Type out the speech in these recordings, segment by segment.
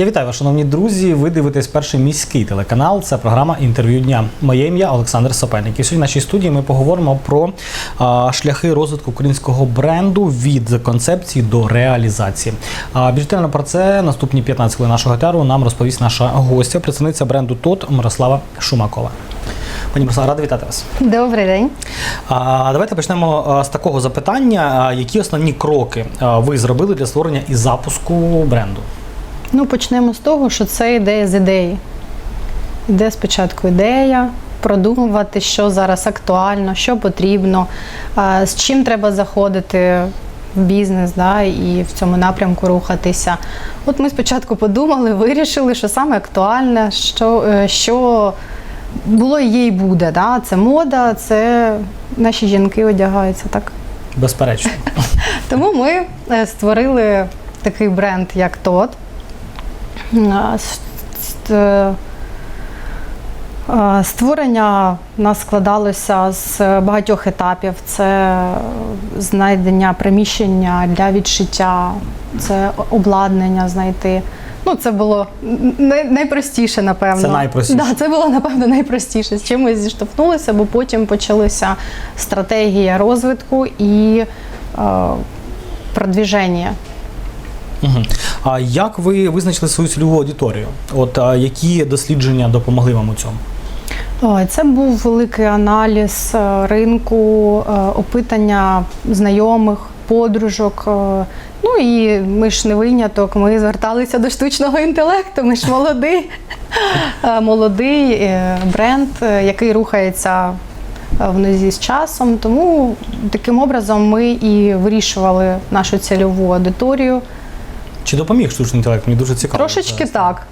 Я вітаю вас, шановні друзі. Ви дивитесь перший міський телеканал. Це програма інтерв'ю дня. Моє ім'я Олександр Сопельник. І сьогодні в нашій студії ми поговоримо про а, шляхи розвитку українського бренду від концепції до реалізації. А більш детально про це наступні 15 хвилин нашого етеру нам розповість наша гостя, представниця бренду ТОТ Мирослава Шумакова. Пані Мирослава, рада вітати вас. Добрий день. А, давайте почнемо з такого запитання: які основні кроки ви зробили для створення і запуску бренду? Ну, почнемо з того, що це ідея з ідеї. Іде спочатку ідея, продумувати, що зараз актуально, що потрібно, з чим треба заходити в бізнес да, і в цьому напрямку рухатися. От ми спочатку подумали, вирішили, що саме актуальне, що, е, що було і є і буде. Да? Це мода, це наші жінки одягаються так. Безперечно. Тому ми е, створили такий бренд, як ТОТ. Е, Створення в нас складалося з багатьох етапів. Це знайдення приміщення для відшиття, це обладнання знайти. Ну, це було найпростіше, напевно. Це найпростіше. Да, це було, напевно, найпростіше. З чим ми зіштовхнулися, бо потім почалася стратегія розвитку і е, продвіження. А як ви визначили свою цільову аудиторію? От які дослідження допомогли вам у цьому? Це був великий аналіз е, ринку, е, опитання знайомих, подружок. е, Ну і ми ж не виняток. Ми зверталися до штучного інтелекту. Ми ж молодий, молодий бренд, який рухається в нозі з часом. Тому таким образом ми і вирішували нашу цільову аудиторію. Чи допоміг штучний інтелект? Мені дуже цікаво. Трошечки це. так.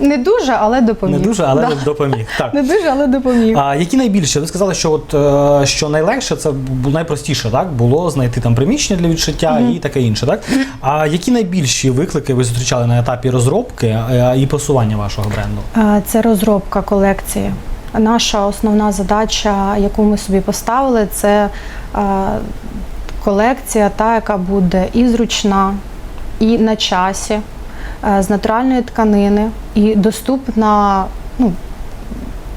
Не дуже, але допоміг. Не дуже, але Да. допоміг. Так. Не дуже, але допоміг. А які найбільше? Ви сказали, що от е, що найлегше, це найпростіше, так було знайти там приміщення для відшиття і таке інше, так? А які найбільші виклики ви зустрічали на етапі розробки е, і просування вашого бренду? Це розробка колекції. Наша основна задача, яку ми собі поставили, це колекція, та, яка буде і зручна, і на часі, е, з натуральної тканини, і доступна ну,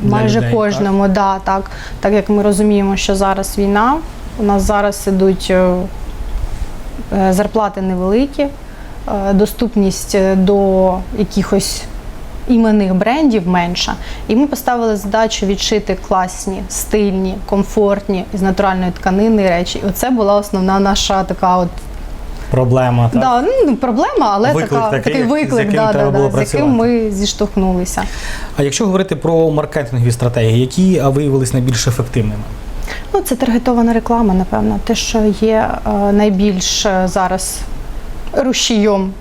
майже людей, кожному. Да, так. так як ми розуміємо, що зараз війна, у нас зараз ідуть е, е, зарплати невеликі, доступність до якихось іменних брендів менша. І ми поставили задачу відшити класні, стильні, комфортні з натуральної тканини речі. І оце була основна наша така от Проблема, так? да, ну, проблема, але Виклик така, такий, такий з виклик, яким да, да, було да, з яким ми зіштовхнулися. А якщо говорити про маркетингові стратегії, які а, виявились найбільш ефективними? Ну, це таргетована реклама, напевно. Те, що є е, найбільш е, зараз рушієм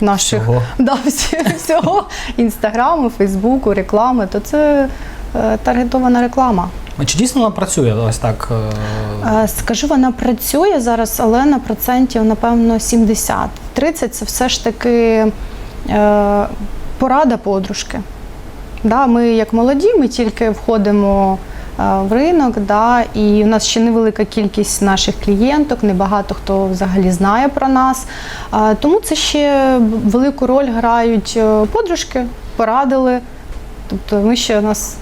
наших Всього. Да, всього інстаграму, фейсбуку, реклами, то це е, таргетована реклама. Чи дійсно вона працює ось так? е, Скажу, вона працює зараз, але на процентів, напевно, 70. 30 це все ж таки е, порада подружки. Да, ми як молоді, ми тільки входимо е, в ринок, да, і у нас ще невелика кількість наших клієнток, небагато хто взагалі знає про нас. Тому це ще велику роль грають подружки, порадили. Тобто ми ще у нас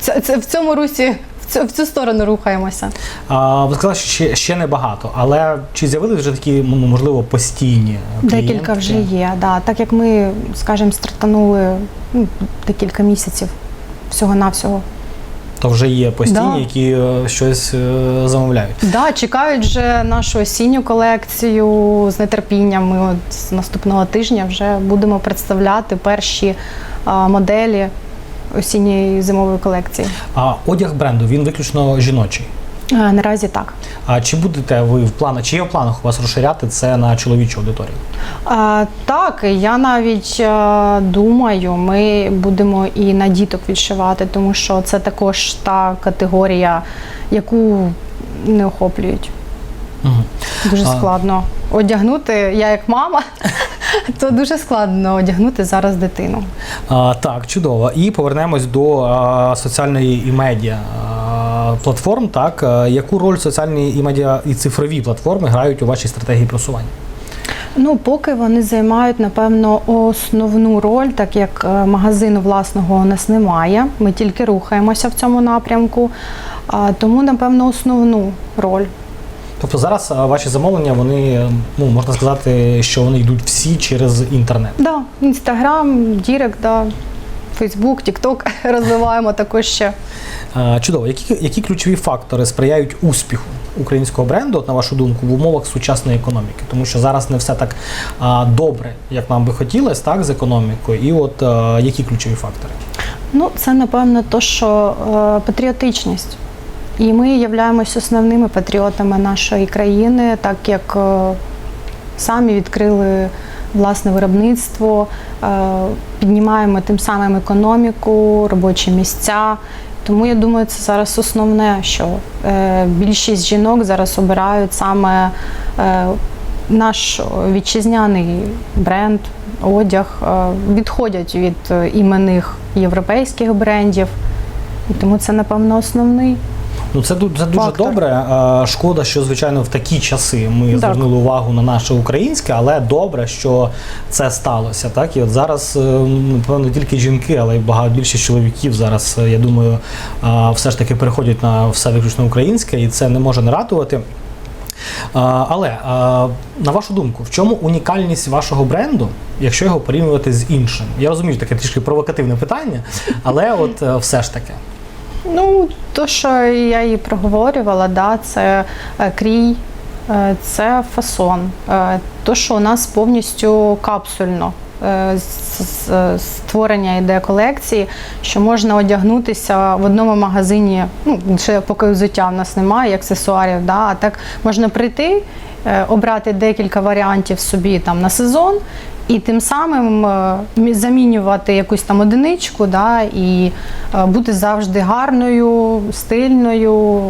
це, це в цьому русі, цю, в цю сторону рухаємося. А, ви сказали, що ще, ще небагато, але чи з'явилися вже такі, можливо, постійні клієнтки? Декілька вже є, да. так як ми, скажімо, стартанули ну, декілька місяців всього-навсього. То вже є постійні, Да. які е, щось е, замовляють. Да, чекають вже нашу осінню колекцію з нетерпінням. Ми от з наступного тижня вже будемо представляти перші а, моделі осінньої зимової колекції. А одяг бренду він виключно жіночий. А, наразі так. А чи будете ви в планах, чи є в планах у вас розширяти це на чоловічу аудиторію? А, так, я навіть е, думаю, ми будемо і на діток відшивати, тому що це також та категорія, яку не охоплюють. Угу. Дуже А. складно одягнути. Я як мама, то дуже складно одягнути зараз дитину. А, так, чудово. І повернемось до а, соціальної і медіа а, платформ. Так, А, яку роль соціальні і медіа і цифрові платформи грають у вашій стратегії просування? Ну, поки вони займають, напевно, основну роль, так як е, магазину власного у нас немає. Ми тільки рухаємося в цьому напрямку. Тому, напевно, основну роль. Тобто зараз ваші замовлення, вони ну можна сказати, що вони йдуть всі через інтернет. Да, Інстаграм, Дірект, да, Фейсбук, Тікток розвиваємо також ще. Чудово, які, які ключові фактори сприяють успіху українського бренду, на вашу думку, в умовах сучасної економіки? Тому що зараз не все так а, добре, як нам би хотілося, так, з економікою. І от а, які ключові фактори? Ну, це напевно то, що е, патріотичність. І ми являємося основними патріотами нашої країни, так як е, самі відкрили власне виробництво, е, піднімаємо тим самим економіку, робочі місця. Тому я думаю, це зараз основне, що е, більшість жінок зараз обирають саме наш вітчизняний бренд, одяг, відходять від іменних європейських брендів. І тому це, напевно, основний. Ну це, це дуже Фактор. добре. Шкода, що звичайно в такі часи ми Так. звернули увагу на наше українське, але добре, що це сталося. Так і от зараз, е, напевно, не тільки жінки, але й багато більшість чоловіків зараз, е, я думаю, все ж таки переходять на все виключно українське, і це не може не радувати. Але на вашу думку, в чому унікальність вашого бренду, якщо його порівнювати з іншим? Я розумію, таке трішки провокативне питання, але от е, все ж таки. Ну, то, що я її проговорювала, да, це е, крій, е, це фасон. Е, То, що у нас повністю капсульно. Е, Створення йде колекції, що можна одягнутися в одному магазині, ну ще поки взуття в нас немає, аксесуарів, да, а так можна прийти, е, обрати декілька варіантів собі там на сезон, і тим самим е, замінювати якусь там одиничку, да, і бути завжди гарною, стильною.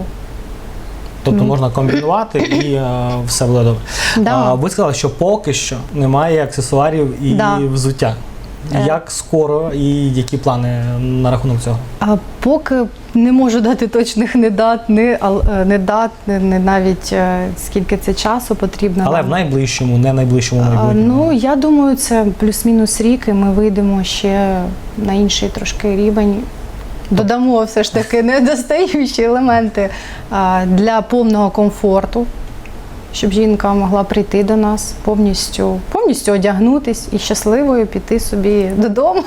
Тобто можна комбінувати і е, все буде добре. Да. А, ви сказали, що поки що немає аксесуарів і Да. взуття. Е. Як скоро і які плани на рахунок цього? А поки не можу дати точних не дат, не, ал- е, не дат, не, не навіть е, скільки це часу потрібно. Але нам. в найближчому, не найближчому А, майбутньому. Ну, я думаю, це плюс-мінус рік, і ми вийдемо ще на інший трошки рівень. Додамо все ж таки недостаючі елементи для повного комфорту, щоб жінка могла прийти до нас повністю, повністю одягнутись і щасливою піти собі додому,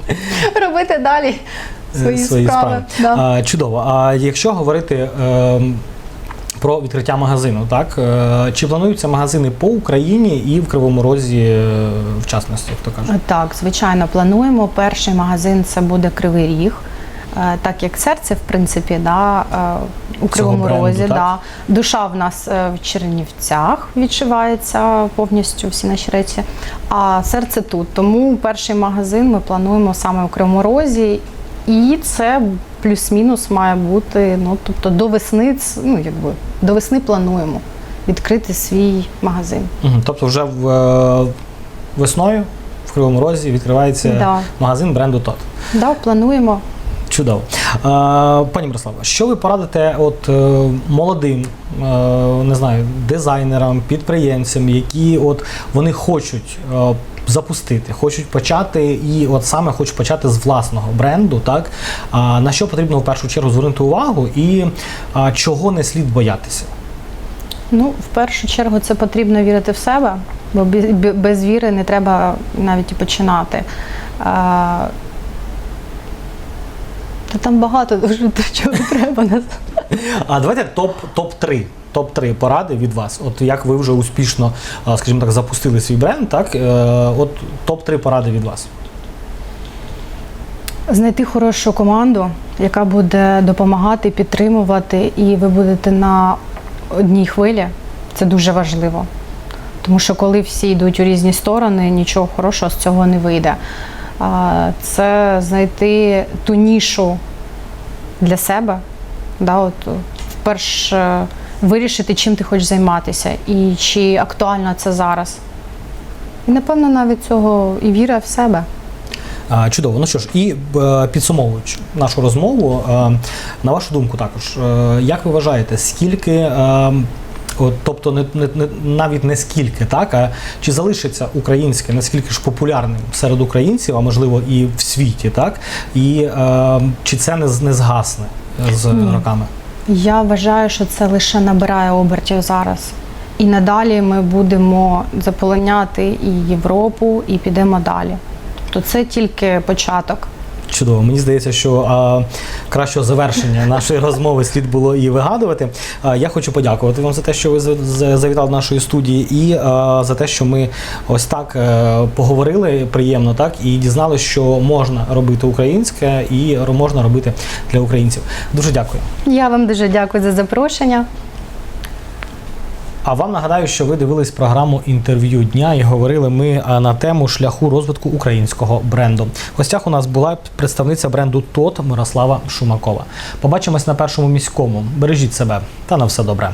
робити далі свої, Свої справи. справи. Да. А, чудово. А якщо говорити е, про відкриття магазину, так е, чи плануються магазини по Україні і в Кривому Розі, е, в частності, як то кажуть? Так, звичайно, плануємо. Перший магазин це буде Кривий Ріг. Е, Так як серце, в принципі, да, е, у Кривому бренду, Розі, так? да. душа в нас е, в Чернівцях відчувається повністю всі наші речі, а серце тут. Тому перший магазин ми плануємо саме у Кривому Розі, і це плюс-мінус має бути. Ну тобто до весни, ну якби до весни плануємо відкрити свій магазин. Тобто вже в, е, весною в Кривому Розі відкривається Да. магазин бренду ТОТ. Да, плануємо. Чудово. Пані Мирослава, що ви порадите от е, молодим, е, не знаю, дизайнерам, підприємцям, які от вони хочуть е, запустити, хочуть почати і от саме хочуть почати з власного бренду, так? На що потрібно в першу чергу звернути увагу і чого не слід боятися? Ну, в першу чергу, це потрібно вірити в себе, бо без віри не треба навіть і починати. Та там багато дуже до чого треба. нас- А давайте топ топ 3 топ 3 поради від вас. От як ви вже успішно, скажімо так, запустили свій бренд, так? Е, От топ 3 поради від вас. Знайти хорошу команду, яка буде допомагати, підтримувати, і ви будете на одній хвилі. Це дуже важливо. Тому що коли всі йдуть у різні сторони, нічого хорошого з цього не вийде. Це знайти ту нішу для себе, да, от, вперше вирішити, чим ти хочеш займатися, і чи актуально це зараз. І напевно навіть цього і віра в себе. Чудово. Ну що ж, і е, підсумовуючи нашу розмову, е, на вашу думку, також, е, як ви вважаєте, скільки тобто, не, не, не навіть не скільки, так а чи залишиться українське наскільки ж популярним серед українців, а можливо і в світі, так і е, чи це не, не згасне з Ні. роками? Я вважаю, що це лише набирає обертів зараз. І надалі ми будемо заполоняти і Європу, і підемо далі. Тобто це тільки початок. Чудово. Мені здається, що а, кращого завершення нашої розмови слід було і вигадувати. А, я хочу подякувати вам за те, що ви завітали до нашої студії, і а, за те, що ми ось так е, поговорили приємно, так і дізналися, що можна робити українське і можна робити для українців. Дуже дякую. Я вам дуже дякую за запрошення. А вам нагадаю, що ви дивились програму інтерв'ю дня і говорили ми на тему шляху розвитку українського бренду. В гостях у нас була представниця бренду ТОТ Мирослава Шумакова. Побачимось на першому міському. Бережіть себе та на все добре.